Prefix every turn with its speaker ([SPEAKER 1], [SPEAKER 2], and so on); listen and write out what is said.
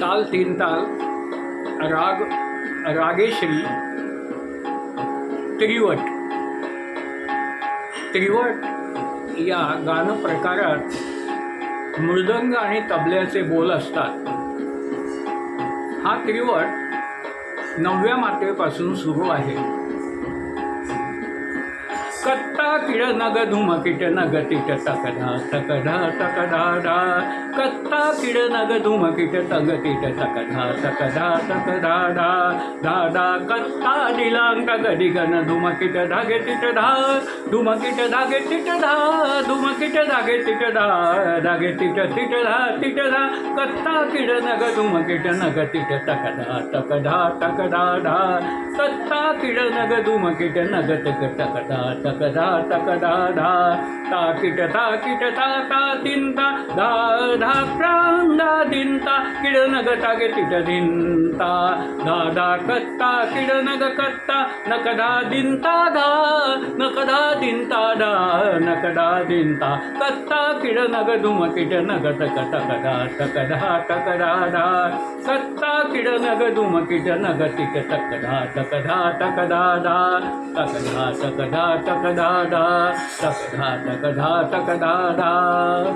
[SPEAKER 1] ताल तीन ताल राग रागेश्री त्रिवट. त्रिवट या गाणं प्रकारात मृदंग आणि तबल्याचे बोल असतात. हा त्रिवट नवव्या मात्रेपासून सुरू आहे. कत्ता किड नग धुम किट नग तिट तकधा तकधा तकधा धा। कत्ता किड नग धुम किट तग तिट तकधा तकधा तकधा धा। धा धा कत्ता दिलांग तग दिगन धुम किट धागे तिट धा। धुम किट धागे तिट धा, धुम किट धागे तिट धा। धागे तिट तिट धा तिट धा। कत्ता किड नग धुम किट नग तिट तकधा तकधा तकधा धा। कत्ता किड नग धुम किट नग तक तकधा ತಕದಾ ತಕದಾ ಧಾ ತಾಕಿಟ ತಾಕಿಟ ತಾ ತಾ ತಿಂತ ಧಾ ಧಾ ಪ್ರಾಂದ ದಿಂತ ಕಿಡನಗ ತಗೆ ತಿಟ ದಿಂತ ಧಾ ಧಾ ಕತ್ತ ಕಿಡನಗ ಕತ್ತ ನಕದಾ ದಿಂತ ಧಾ ನಕದಾ ದಿಂತ ಧಾ ನಕದಾ ದಿಂತ ಕತ್ತ ಕಿಡನಗ ಧುಮ ಕಿಟ ನಗ ತಕ ತಕದಾ ತಕದಾ ತಕದಾ ಧಾ ಕತ್ತ तकधा धा कत्ता किड नग धुम किट नग तिट तकधा तकधा तकधा धा तकधा तकधा तकधा